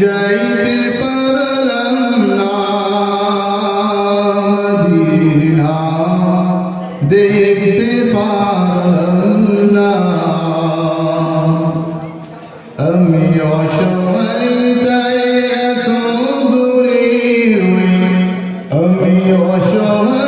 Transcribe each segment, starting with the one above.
যাইতে পারলাম না মদিনা দেখতে পারলাম না আমি অসময় তাই এত আমি অসময়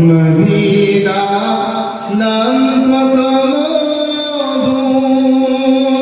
মদিনা নাম কত মধুর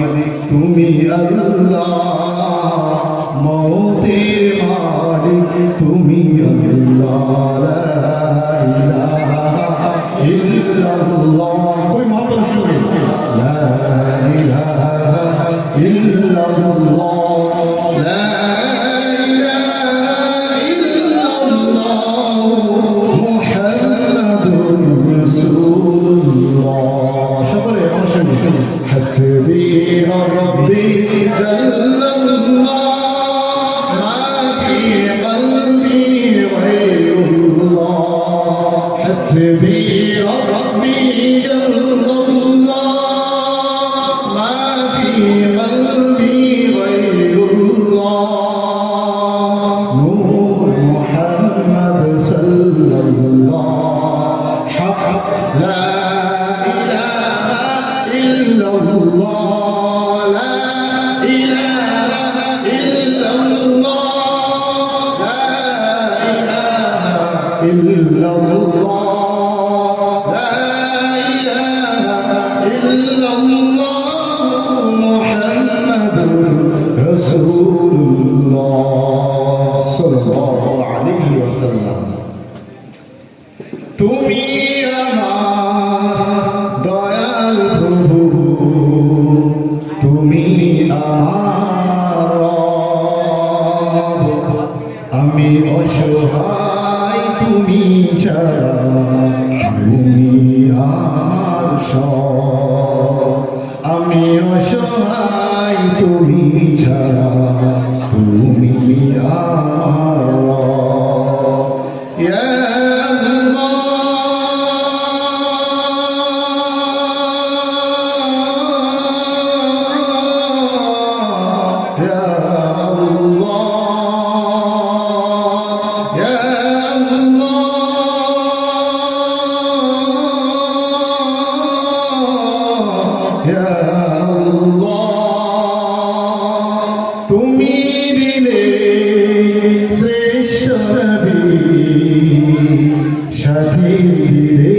মালিক তুমি আল্লাহ। 嗯 I need Shabbat